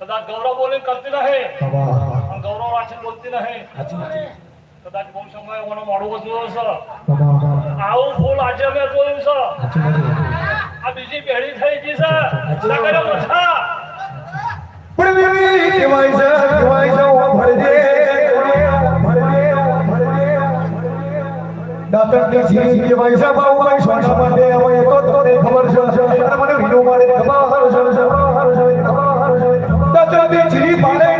કદાચ ગૌરવ બોલી કરતી નહીં ગૌરવ વાંચીને બોલતી રહે કદાચ બહુ સમય મને મોડું વધુ હશે બાબા આવું ફૂલ આજે મેં જોયું છે સાચું બધું આ બીજી પેઢી થઈ ગઈ છે સગડે મોટા પણ દેવી કહેવાય છે કહેવાય છે ઓ ભરજે દાતરની જી કહેવાય છે બાઉ ભાઈ સોના માટે હવે એ તો તમને ખબર છે અને મને વિનો મારે ખબર છે દાતરની જી પાડે ને લાલ ગોળવા માટે જી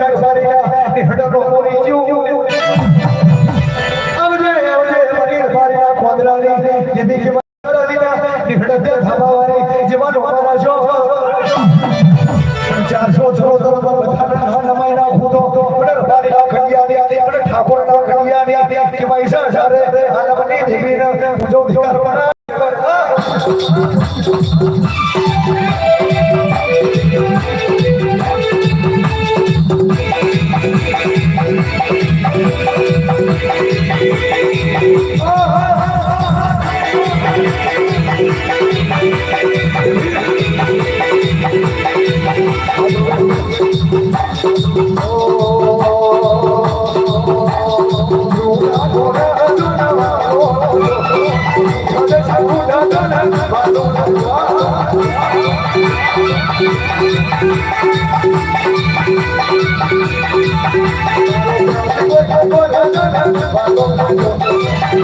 Thank you.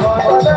મારો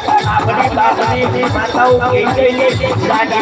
આપણી બાપની માતાઓ કહી ગયેલી ગાડી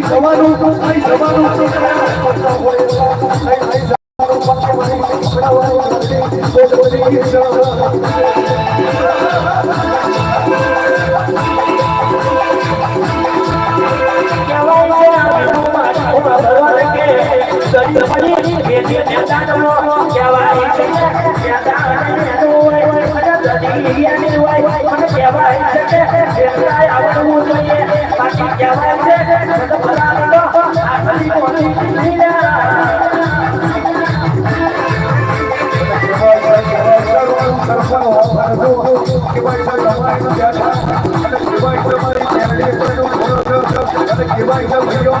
જવાનું બાકી કહેવાય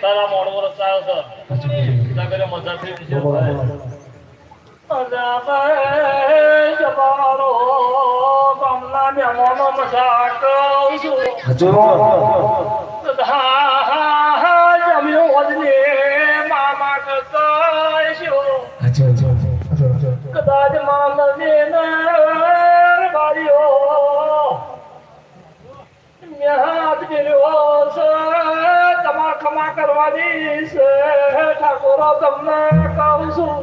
તારા મોઢું વરસ આવ્યો છે. જાગરે મજાથી ઊંચો થાય. ખમા કરવાની છે ઠાકોરો તમને કહું છું.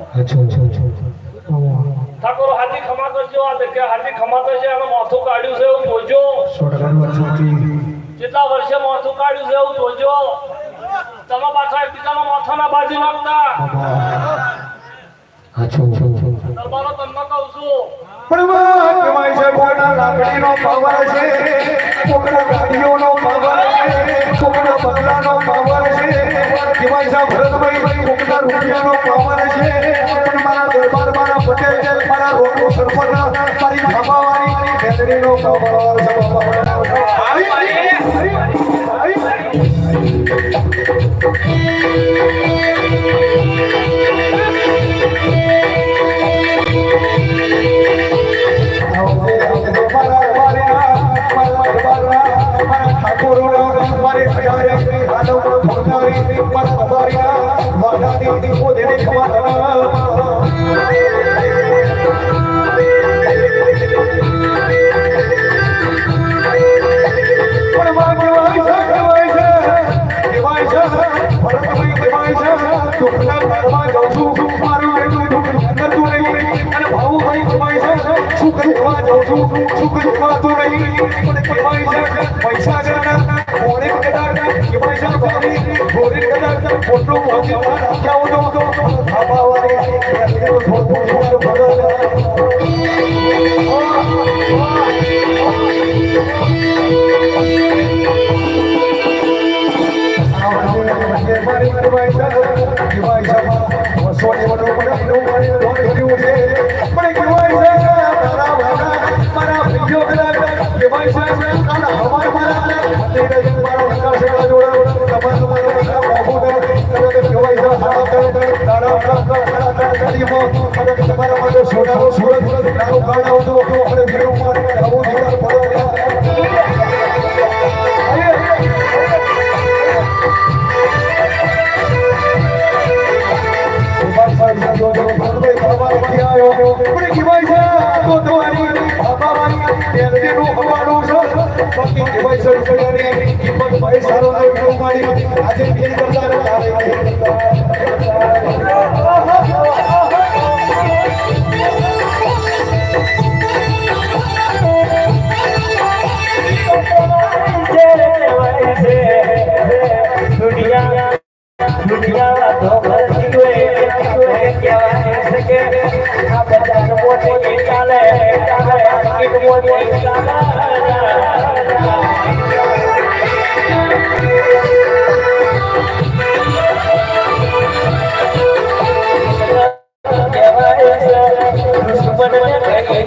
ઠાકોર હાજી ખમા કરજો. આ જગ્યા હાજી ખમા કરશે અને માથું કાઢ્યું છે એવું જોજો કેટલા વર્ષે માથું કાઢ્યું છે એવું જોજો તમે પાછા એકબીજાના માથાના બાજી નાખતા. દરબારો તમને કહું છું. પણ કમાય છે કોકના લાકડીનો પાવર છે કોકના ગાડીઓનો પાવર છે કોકના બદલાનો પાવર છે કમાય છે ભરતભાઈ કોકના રૂપિયાનો પાવર છે પણ મારા દરબાર મારા પટેલ મારા રોડનો સરપટ મારી ભાભાવાની ખેતરીનો પાવર છે પૈસા જરા મોડે કદાચ પૈસા no one, no one, no one, ಮಾಡಿ ಅಜೆ ಫೀಲ್ ಬರ್ತಾರೆ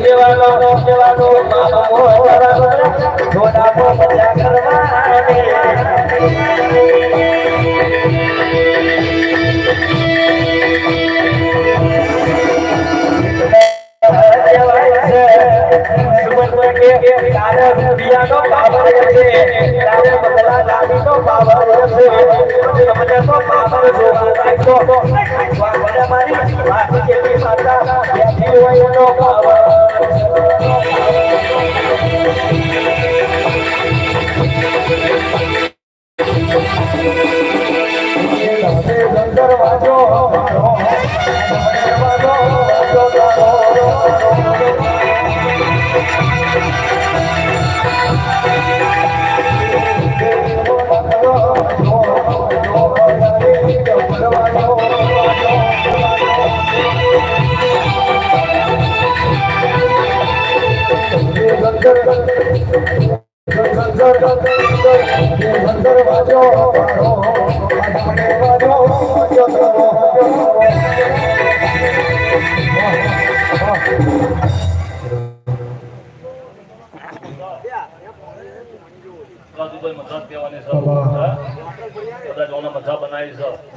દેવાનો દેવાનો મામો કરવાનો ધોના મો મજા કરવાના મારી બેઠી હોય એનો પાવર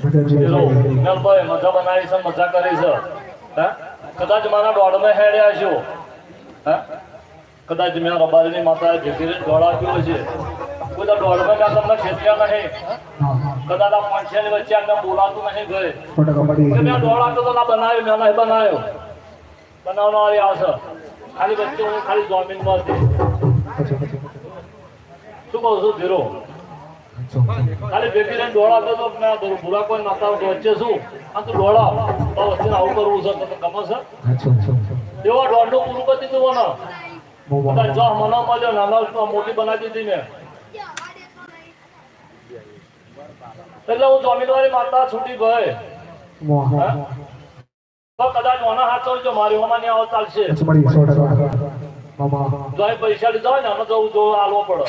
બનાવી છે બધા પેલો વિમલભાઈ મજા બનાવી છે મજા કરી છે. હા? કદાચ મારા દોડમાં હેડ્યા છો. હા? કદાચ મેં રબારીની માતાએ ભેગી દોડાવ્યો છે. કોઈ દોડમાં મેં તમને ખેંચ્યા નહીં. કદાચ આ પાંચસેની વચ્ચે અમને બોલાતું નહીં ગયે. મેં દોડાતો તો ના બનાવ્યો મેં નહીં બનાવ્યો. બનાવનારી આ છે. ખાલી વચ્ચે હું ખાલી જોમીનમાં હતી. શું કહું છું ધીરો? ખાલી બેબી લઈને દોડાતો તો મેં ધીરો બુરા કોઈ નતા વચ્ચે શું? આ તો દોડા. તો વચ્ચે આવું કરવું છે તો ગમે છે. એવા દોડનું પૂરું કરી દીધું મને. બહુ જો મને મળ્યો નાના મોટી બનાવી દીધી મેં. એટલે હું જમીનવાળી માતા છૂટી ગઈ કદાચ ઓના હાથ જો મારી હોમાં નહીં આવો ચાલશે. પૈસા લીધા હોય ને આનો જવું જો આલવો પડે.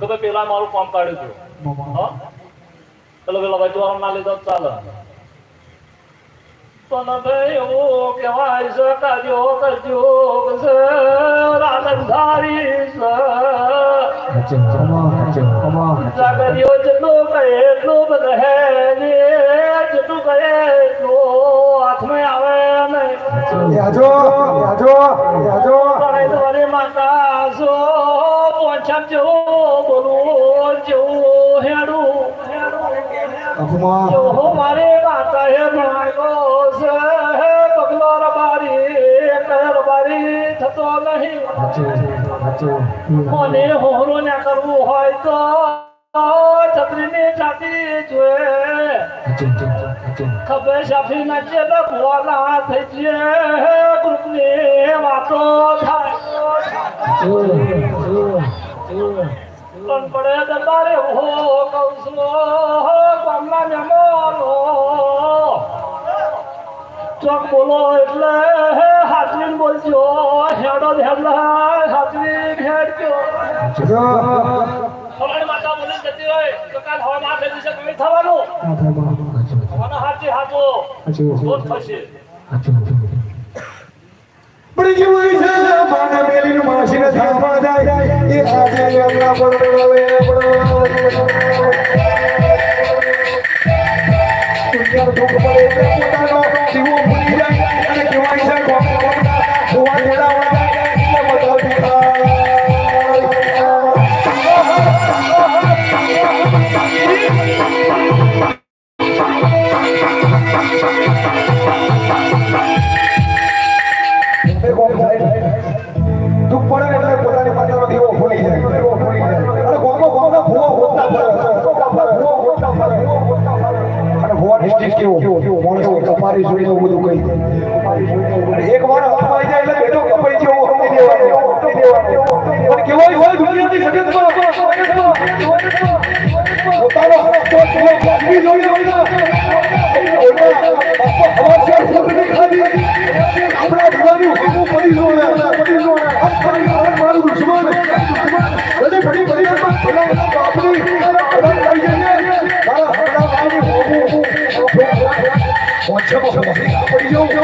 કે ભાઈ પેલા મારું કામ કાઢી દો મામા. પેલા ભાઈ દ્વારા ના લીધા ચાલે. ભાઈ એવું કહેવાય છે કરજો રાધનધારી જેટલું કહે એટલું બધે જેટલું કહે એટલું હાથમાં આવે નહીં યાજો યાજો યાજો માતા છો. પોછમ જેવું બોલું જેવું હેડું. અપમા મારે માતા હે ભણાયો છે પગલો રબારી કહે રબારી થતો નહીં. મને હોરો ને કરવું હોય તો છત્રીની છાતી જોઈએ ખબર સાફી નાખીએ તો ભગવાના થઈ જઈએ. ગ્રુપની વાતો થાય. પણ પડે દરબારે હો કહું છું ગામના મહેમાનો. ચોક બોલો એટલે હાજરી બોલજો હેડો હેડલા હાજરી હેડજો ફલાણી માતા બોલી જતી હોય તો કાલ હવા માં થઈ જશે કઈ થવાનું. હવાના હાથી હાથો. થશે. પડી ગયું હોય છે માને મેલીને માસીને થાપા જાય એ આજે એમના પડવે માણસો કપારી પહોંચે પહોંચે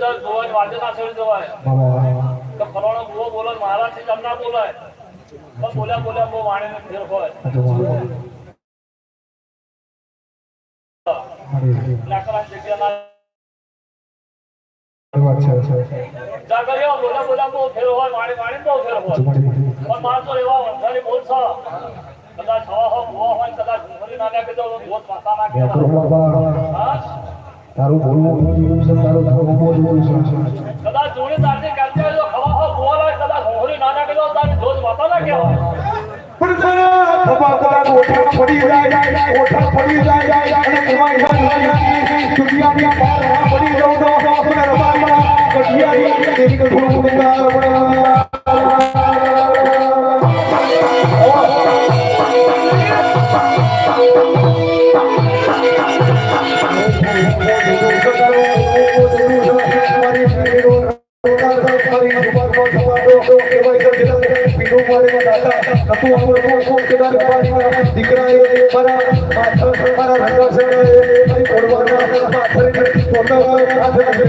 તો હોય. હોય હોય. પણ માણસો એવા વંશાની બોલ છો. કદાચ હવા હો ભૂવા હોય, કદાચ ઘૂંઘરી ના નાખી દો ભૂત માથા નાખી હા? તારું બોલવું બોલવું છે તારું ધર્મ બોલવું છે કદાચ જોડે તારથી કાઢી જો હવા હો હોય કદાચ નાના ના નાખી દો તારી ધોધ માથા ના કહેવાય. પણ તારા ખભા ખભા ઓઠા પડી જાય ઓઠા પડી જાય અને સાથે દુનિયાની બહાર પડી જાઉં તો આપણે રબામાં કટિયાની દેવી મોકદાર પાણી દીકરાએ મારા માથા મારા રંગા છે મારી કોડવાના પાથરી કોડવા હાથ